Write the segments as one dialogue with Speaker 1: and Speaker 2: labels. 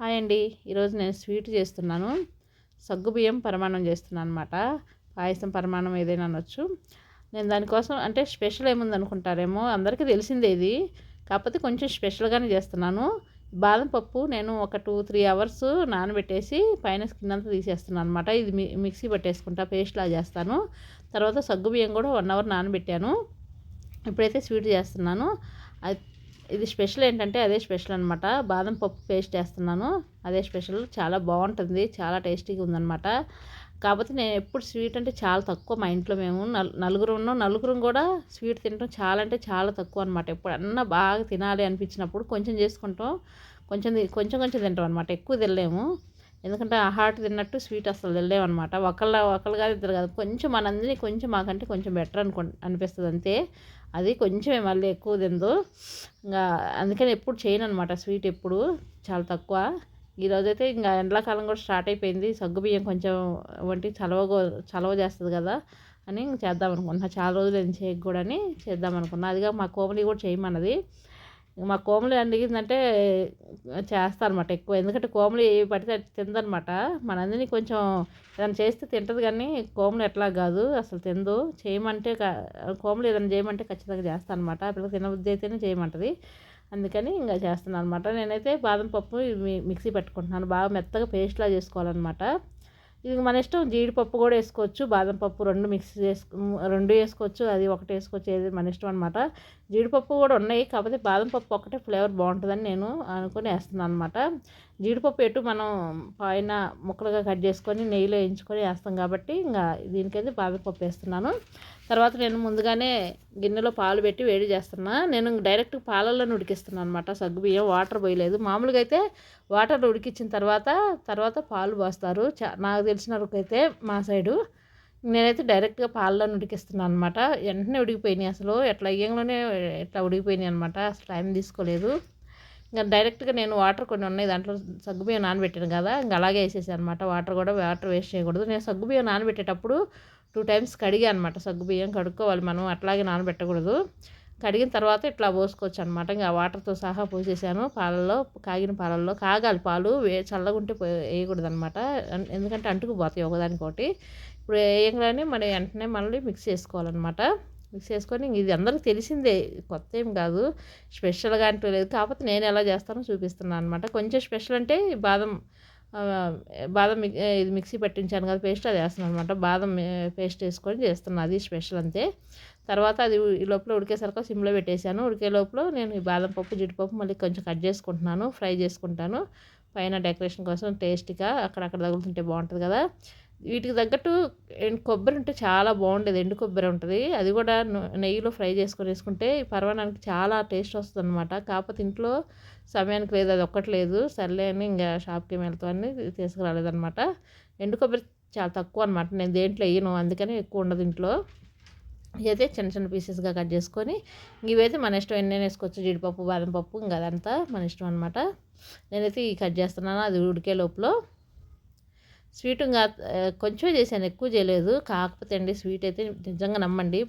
Speaker 1: Hi అండి. ఈరోజు నేను స్వీట్ చేస్తున్నాను. సగ్గుబియ్యం పరమాణం చేస్తున్నాను అనమాట పాయసం పరమాణం ఏదైనా అనొచ్చు. నేను దానికోసం అంటే స్పెషల్ ఏముంది అనుకుంటారేమో అందరికీ తెలిసిందే ఇది. కాకపోతే కొంచెం స్పెషల్గానే చేస్తున్నాను. బాదం పప్పు నేను ఒక టూ త్రీ అవర్స్ నానబెట్టేసి పైన స్కిన్ అంతా తీసేస్తున్నాను అనమాట ఇది మిక్సీ పట్టేసుకుంటా పేస్ట్లా చేస్తాను. తర్వాత సగ్గుబియ్యం కూడా వన్ అవర్ నానబెట్టాను. ఇప్పుడైతే స్వీట్ చేస్తున్నాను. అది ఇది స్పెషల్ ఏంటంటే అదే స్పెషల్ అనమాట బాదం పప్పు పేస్ట్ వేస్తున్నాను అదే స్పెషల్. చాలా బాగుంటుంది. చాలా టేస్టీగా ఉందన్నమాట. కాకపోతే నేను ఎప్పుడు స్వీట్ అంటే చాలా తక్కువ మా ఇంట్లో మేము. నలుగురు ఉన్నాం నలుగురు కూడా స్వీట్ తినడం చాలా అంటే చాలా తక్కువ అనమాట ఎప్పుడన్నా బాగా తినాలి అనిపించినప్పుడు కొంచెం చేసుకుంటాం. కొంచెం కొంచెం కొంచెం తింటాం అనమాట ఎక్కువ తినలేము. ఎందుకంటే ఆ హార్ట్ తిన్నట్టు స్వీట్ అసలు తినలేము ఒకళ్ళ ఒకళ్ళు కాదు ఇద్దరు కాదు. కొంచెం మనందరినీ కొంచెం మాకంటే కొంచెం బెటర్ అనుకో అనిపిస్తుంది అంతే. అది కొంచెమే మళ్ళీ ఎక్కువ తిందో ఇంకా అందుకని ఎప్పుడు చేయను అనమాట స్వీట్ ఎప్పుడు. చాలా తక్కువ. ఈరోజైతే ఇంకా ఎండాకాలం కూడా స్టార్ట్ అయిపోయింది. సగ్గుబియ్యం కొంచెం వంటి చలవ చలవ చేస్తుంది కదా అని చేద్దాం అనుకున్నా చాలా రోజులు ఏం చేయకూడని చేద్దాం అనుకున్నా. అదిగా మా కోమలి కూడా చేయమన్నది. మా కోమలి అడిగిందంటే చేస్తాను అనమాట ఎక్కువ. ఎందుకంటే కోమలి పడితే తిందనమాట మనందరినీ కొంచెం ఏదైనా చేస్తే తింటుంది కానీ కోమలి ఎట్లా కాదు అసలు తిందు. చేయమంటే కోమలి ఏదైనా చేయమంటే ఖచ్చితంగా చేస్తాను అనమాట పిల్లలు తినబుద్ధి అయితేనే చేయమంటుంది. అందుకని ఇంకా చేస్తున్నాను అనమాట నేనైతే బాదం పప్పు మిక్సీ పెట్టుకుంటున్నాను. బాగా మెత్తగా పేస్ట్లా చేసుకోవాలన్నమాట. ఇది మన ఇష్టం జీడిపప్పు కూడా వేసుకోవచ్చు బాదం పప్పు రెండు మిక్స్ చేసుకు రెండు వేసుకోవచ్చు అది ఒకటి వేసుకోవచ్చు ఏది మన ఇష్టం అనమాట జీడిపప్పు కూడా ఉన్నాయి కాకపోతే బాదం పప్పు ఒకటే ఫ్లేవర్ బాగుంటుందని నేను అనుకుని వేస్తున్నాను అనమాట జీడిపప్పు ఎటు మనం పైన ముక్కలుగా కట్ చేసుకొని నెయ్యిలో వేయించుకొని వేస్తాం కాబట్టి ఇంకా దీనికైతే బావి పప్పు వేస్తున్నాను. తర్వాత నేను ముందుగానే గిన్నెలో పాలు పెట్టి వేడి చేస్తున్నా. నేను డైరెక్ట్ పాలల్లో ఉడికిస్తున్నాను అనమాట సగ్గుబియ్యం వాటర్ పోయలేదు. మామూలుగా అయితే వాటర్ ఉడికించిన తర్వాత తర్వాత పాలు పోస్తారు. చా నాకు తెలిసిన వరకు అయితే మా సైడు నేనైతే డైరెక్ట్గా పాలలో ఉడికిస్తున్నాను అనమాట వెంటనే ఉడికిపోయినాయి అసలు. ఎట్లా అయ్యంలోనే ఎట్లా ఉడికిపోయినాయి అనమాట అసలు టైం తీసుకోలేదు. ఇంకా డైరెక్ట్గా నేను వాటర్ కొన్ని ఉన్నాయి దాంట్లో సగ్గుబియ్యం నానబెట్టాను కదా ఇంకా అలాగే వేసేసాను అనమాట వాటర్ కూడా వాటర్ వేస్ట్ చేయకూడదు. నేను సగ్గుబియ్యం నానబెట్టేటప్పుడు టూ టైమ్స్ కడిగా అనమాట సగ్గుబియ్యం కడుక్కోవాలి మనం అట్లాగే నానబెట్టకూడదు. కడిగిన తర్వాత ఇట్లా పోసుకోవచ్చు అనమాట ఇంకా వాటర్తో సహా పోసేసాను. పాలల్లో కాగిన పాలల్లో కాగాలి పాలు వే చల్లగుంటే వేయకూడదు అనమాట ఎందుకంటే అంటుకుపోతాయి ఒకదానికొకటి. ఇప్పుడు వేయగానే మరి వెంటనే మళ్ళీ మిక్స్ చేసుకోవాలన్నమాట. మిక్స్ చేసుకొని ఇది అందరికీ తెలిసిందే కొత్త ఏం కాదు స్పెషల్గా అంటూ లేదు. కాకపోతే నేను ఎలా చేస్తానో చూపిస్తున్నాను అనమాట కొంచెం స్పెషల్ అంటే బాదం బాదం ఇది మిక్సీ పట్టించాను కదా పేస్ట్ అది వేస్తున్నాను అనమాట బాదం పేస్ట్ వేసుకొని చేస్తున్నాను అది స్పెషల్ అంతే. తర్వాత అది ఈ లోపల ఉడికేసరికి సిమ్లో పెట్టేశాను. ఉడికే లోపల నేను ఈ బాదం పప్పు జీడిపప్పు మళ్ళీ కొంచెం కట్ చేసుకుంటున్నాను ఫ్రై చేసుకుంటాను. పైన డెకరేషన్ కోసం టేస్ట్గా అక్కడక్కడ తగులుతుంటే బాగుంటుంది కదా. వీటికి తగ్గట్టు కొబ్బరి ఉంటే చాలా బాగుండేది ఎండు కొబ్బరి ఉంటుంది. అది కూడా నెయ్యిలో ఫ్రై చేసుకొని వేసుకుంటే పర్వానికి చాలా టేస్ట్ వస్తుంది అనమాట కాకపోతే ఇంట్లో సమయానికి లేదు అది ఒక్కటి లేదు. సర్లే అని ఇంకా షాప్కి వెళ్తామని తీసుకురాలేదనమాట ఎండు కొబ్బరి చాలా తక్కువ అనమాట నేను దేంట్లో వేయను అందుకని ఎక్కువ ఉండదు ఇంట్లో. ఇదైతే చిన్న చిన్న పీసెస్గా కట్ చేసుకొని ఇవైతే మన ఇష్టం ఎన్ని వేసుకోవచ్చు. జీడిపప్పు బాదం పప్పు ఇంకా అదంతా మన ఇష్టం అనమాట నేనైతే ఈ కట్ చేస్తున్నాను అది ఉడికే లోపల. స్వీట్ ఇంకా కొంచెం చేశాను ఎక్కువ చేయలేదు. కాకపోతే అండి స్వీట్ అయితే నిజంగా నమ్మండి.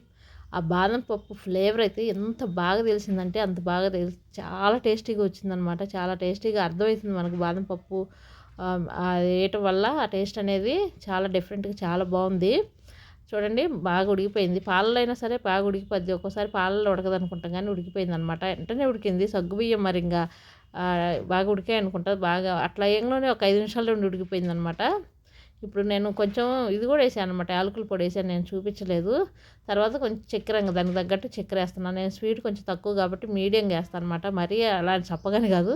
Speaker 1: ఆ బాదం పప్పు ఫ్లేవర్ అయితే ఎంత బాగా తెలిసిందంటే అంత బాగా తెలిసి చాలా టేస్టీగా వచ్చిందనమాట. చాలా టేస్టీగా అర్థమవుతుంది మనకు బాదం పప్పు. వేయటం వల్ల ఆ టేస్ట్ అనేది చాలా డిఫరెంట్గా చాలా బాగుంది. చూడండి బాగా ఉడికిపోయింది. పాలలో అయినా సరే బాగా ఉడికిపోద్ది. ఒక్కోసారి పాలలో ఉడకదనుకుంటాం కానీ ఉడికిపోయింది అనమాట వెంటనే ఉడికింది. సగ్గుబియ్యం మరి ఇంకా బాగా ఉడికాయి అనుకుంటా. బాగా అట్లా ఏంలోనే ఒక ఐదు నిమిషాల్లో ఉండి ఉడికిపోయింది అనమాట ఇప్పుడు నేను కొంచెం ఇది కూడా వేసాను అనమాట యాలకుల పొడి వేసాను. నేను చూపించలేదు. తర్వాత కొంచెం చక్కెర దానికి తగ్గట్టు చక్కెర వేస్తున్నాను. నేను స్వీట్ కొంచెం తక్కువ కాబట్టి మీడియంగా వేస్తాను అనమాట మరీ అలా చప్పగానే కాదు.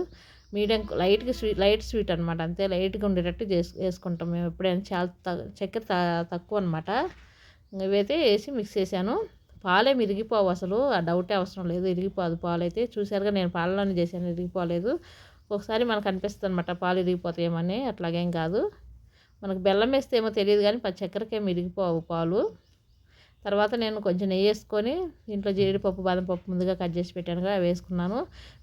Speaker 1: మీడియం లైట్గా స్వీట్ లైట్ స్వీట్ అనమాట అంతే లైట్గా ఉండేటట్టు చేసు వేసుకుంటాం మేము. ఎప్పుడైనా చాలా చక్కెర తక్కువ అనమాట ఇవైతే వేసి మిక్స్ చేశాను. పాలే ఇరిగిపోవు అసలు. ఆ డౌటే అవసరం లేదు. ఇరిగిపోదు పాలైతే చూశారుగా చూసారుగా నేను పాలలోనే చేశాను. ఇరిగిపోలేదు. ఒకసారి మనకు అనిపిస్తుంది అనమాట పాలు ఇరిగిపోతాయేమని. అట్లాగేం కాదు. మనకు బెల్లం వేస్తే ఏమో తెలియదు కానీ చక్కెరకేమో ఇరిగిపోవు పాలు. తర్వాత నేను కొంచెం నెయ్యి వేసుకొని దీంట్లో జీడిపప్పు బాదం పప్పు ముందుగా కట్ చేసి పెట్టాను కదా వేసుకున్నాను.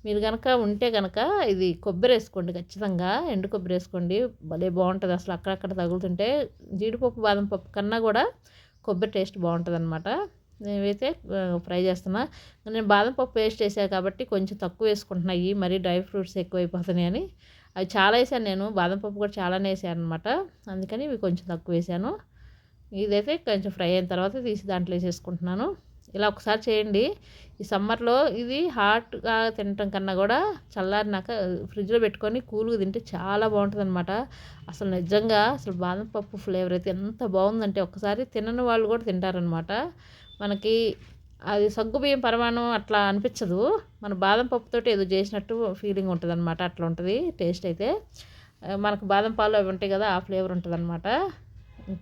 Speaker 1: మీరు కనుక ఉంటే కనుక ఇది కొబ్బరి వేసుకోండి ఖచ్చితంగా. ఎండు కొబ్బరి వేసుకోండి. భలే బాగుంటుంది అసలు. అక్కడక్కడ తగులుతుంటే జీడిపప్పు బాదం పప్పు కన్నా కూడా కొబ్బరి టేస్ట్ బాగుంటుంది అనమాట నేనైతే ఫ్రై చేస్తున్నా. నేను బాదం పప్పు పేస్ట్ వేసాను కాబట్టి కొంచెం తక్కువ వేసుకుంటున్నాయి మరీ డ్రై ఫ్రూట్స్ ఎక్కువైపోతున్నాయి అని. అవి చాలా వేసాను నేను. బాదం పప్పు కూడా చాలానే వేసాను అనమాట అందుకని ఇవి కొంచెం తక్కువ వేసాను. ఇదైతే కొంచెం ఫ్రై అయిన తర్వాత తీసి దాంట్లో వేసేసుకుంటున్నాను. ఇలా ఒకసారి చేయండి. ఈ సమ్మర్లో ఇది హాట్గా తినటం కన్నా కూడా చల్లారినాక ఫ్రిడ్జ్లో పెట్టుకొని కూల్గా తింటే చాలా బాగుంటుంది అనమాట అసలు నిజంగా అసలు బాదం పప్పు ఫ్లేవర్ అయితే ఎంత బాగుందంటే ఒకసారి తినని వాళ్ళు కూడా తింటారనమాట మనకి అది సగ్గుబియ్యం పరమాణం అట్లా అనిపించదు. మన బాదం పప్పుతోటి ఏదో చేసినట్టు ఫీలింగ్ ఉంటుంది అనమాట అట్లా ఉంటుంది టేస్ట్ అయితే. మనకు బాదం పాలు అవి ఉంటాయి కదా ఆ ఫ్లేవర్ ఉంటుంది అనమాట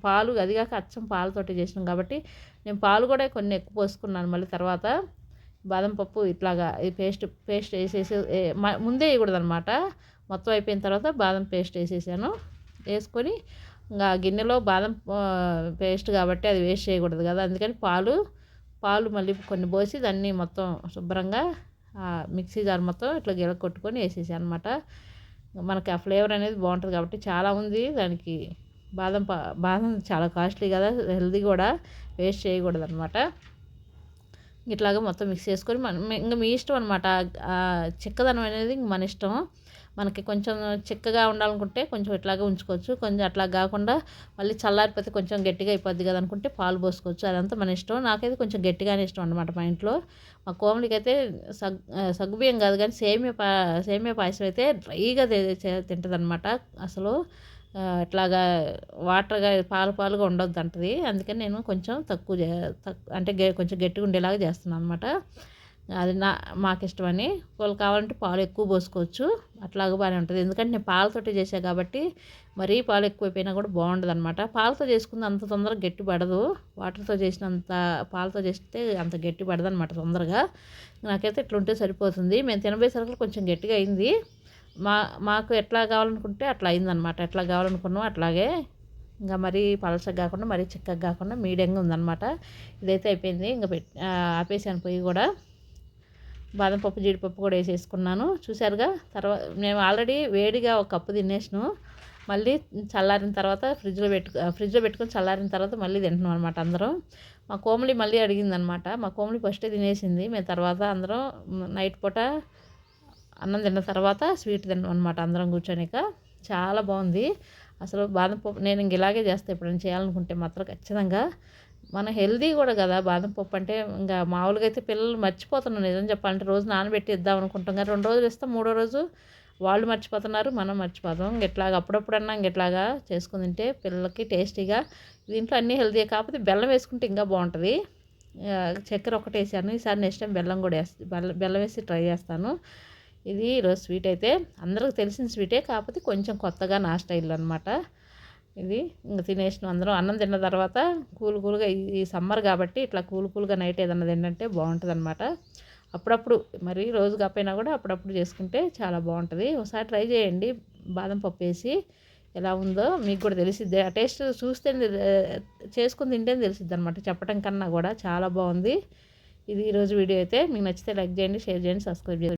Speaker 1: పాలు అదిగాక అచ్చం పాలతోటి చేసినాం కాబట్టి నేను పాలు కూడా కొన్ని ఎక్కువ పోసుకున్నాను మళ్ళీ తర్వాత. బాదం పప్పు ఇట్లాగా ఈ పేస్ట్ పేస్ట్ వేసేసి ముందే వేయకూడదు అనమాట మొత్తం అయిపోయిన తర్వాత బాదం పేస్ట్ వేసేసాను. వేసుకొని ఇంకా గిన్నెలో బాదం పేస్ట్ కాబట్టి అది వేస్ట్ చేయకూడదు కదా. అందుకని పాలు పాలు మళ్ళీ కొన్ని పోసి దాన్ని మొత్తం శుభ్రంగా మిక్సీ జార్ మొత్తం ఇట్లా గిల కొట్టుకొని వేసేసాను అనమాట మనకి ఆ ఫ్లేవర్ అనేది బాగుంటుంది కాబట్టి చాలా ఉంది. దానికి బాదం పా బాదం చాలా కాస్ట్లీ కదా హెల్దీ కూడా వేస్ట్ చేయకూడదు అనమాట ఇట్లాగా మొత్తం మిక్స్ చేసుకొని మనం ఇంకా మీ ఇష్టం అనమాట చిక్కదనం అనేది మన ఇష్టం. మనకి కొంచెం చిక్కగా ఉండాలనుకుంటే కొంచెం ఇట్లాగే ఉంచుకోవచ్చు. కొంచెం అట్లా కాకుండా మళ్ళీ చల్లారిపోతే కొంచెం గట్టిగా అయిపోద్ది కదా అనుకుంటే పాలు పోసుకోవచ్చు. అదంతా మన ఇష్టం. నాకైతే కొంచెం గట్టిగానే ఇష్టం అనమాట మా ఇంట్లో. మా కోమలికి అయితే సగ్ సగ్గుబియ్యం కాదు కానీ సేమియా పా సేమియా పాయసం అయితే డ్రైగా తింటుందన్నమాట. అసలు ఇట్లాగా వాటర్గా పాలు పాలుగా ఉండొద్దు అంటది అందుకని నేను కొంచెం తక్కువ అంటే కొంచెం గట్టిగా ఉండేలాగా చేస్తున్నాను అనమాట అది నా మాకు ఇష్టమని వాళ్ళు కావాలంటే పాలు ఎక్కువ పోసుకోవచ్చు. అట్లాగ బాగానే ఉంటుంది. ఎందుకంటే నేను పాలతోటి చేసా కాబట్టి మరీ పాలు ఎక్కువైపోయినా కూడా బాగుండదు అనమాట పాలతో చేసుకుంది అంత తొందరగా గట్టి పడదు. వాటర్తో చేసినంత పాలతో చేస్తే అంత గట్టి పడదు అనమాట తొందరగా. నాకైతే ఇట్లుంటే సరిపోతుంది. మేము తినబోయేసరికి కొంచెం గట్టిగా అయింది. మా మాకు ఎట్లా కావాలనుకుంటే అట్లా అయిందనమాట ఎట్లా కావాలనుకున్నాం అట్లాగే. ఇంకా మరీ పలసగా కాకుండా మరీ చిక్కగా కాకుండా మీడియంగా ఉందన్నమాట. ఇదైతే అయిపోయింది. ఇంకా పెట్టి ఆపేసాను పొయ్యి కూడా. బాదం పప్పు జీడిపప్పు కూడా వేసేసుకున్నాను. చూసారుగా తర్వాత మేము ఆల్రెడీ వేడిగా ఒక కప్పు తినేసాను. మళ్ళీ చల్లారిన తర్వాత ఫ్రిడ్జ్లో పెట్టు ఫ్రిడ్జ్లో పెట్టుకొని చల్లారిన తర్వాత మళ్ళీ తింటున్నాం అనమాట అందరం. మా కోమలి మళ్ళీ అడిగిందనమాట మా కోమలి ఫస్టే తినేసింది. మేము తర్వాత అందరం నైట్ పూట అన్నం తిన్న తర్వాత స్వీట్ తిన్నాం అనమాట అందరం కూర్చొనిక. చాలా బాగుంది. అసలు బాదం పప్పు నేను ఇంక ఇలాగే చేస్తాను ఎప్పుడైనా చేయాలనుకుంటే మాత్రం ఖచ్చితంగా. మన హెల్దీ కూడా కదా బాదం పప్పు అంటే ఇంకా మామూలుగా అయితే పిల్లలు మర్చిపోతున్నాం నిజం చెప్పాలంటే. రోజు నానబెట్టి ఇద్దాం అనుకుంటాం కానీ రెండు రోజులు ఇస్తాం మూడో రోజు వాళ్ళు మర్చిపోతున్నారు మనం మర్చిపోతాం. ఇట్లాగా అప్పుడప్పుడన్నా ఇంకెట్లాగా చేసుకుని తింటే పిల్లలకి టేస్టీగా. దీంట్లో అన్నీ హెల్తీ కాకపోతే బెల్లం వేసుకుంటే ఇంకా బాగుంటుంది. చక్కెర ఒకటి వేసాను. ఈసారి నెక్స్ట్ టైం బెల్లం కూడా వేస్తా బెల్లం బెల్లం వేసి ట్రై చేస్తాను. ఇది ఈరోజు స్వీట్ అయితే అందరికి తెలిసిన స్వీటే కాకపోతే కొంచెం కొత్తగా నా స్టైల్ అనమాట ఇది ఇంకా తినేసిన అందరం. అన్నం తిన్న తర్వాత కూల్ కూల్గా ఈ సమ్మర్ కాబట్టి ఇట్లా కూల్ కూల్గా నైట్ ఏదన్నా తింటే బాగుంటుంది అనమాట అప్పుడప్పుడు మరి రోజు కాకపోయినా కూడా అప్పుడప్పుడు చేసుకుంటే చాలా బాగుంటుంది. ఒకసారి ట్రై చేయండి. బాదం పప్పు వేసి ఎలా ఉందో మీకు కూడా తెలిసిద్ది. ఆ టేస్ట్ చూస్తే చేసుకుని తింటేనే తెలిసిద్ది అనమాట చెప్పడం కన్నా కూడా చాలా బాగుంది. ఇది ఈరోజు వీడియో అయితే. మీకు నచ్చితే లైక్ చేయండి షేర్ చేయండి సబ్స్క్రైబ్ చేయండి.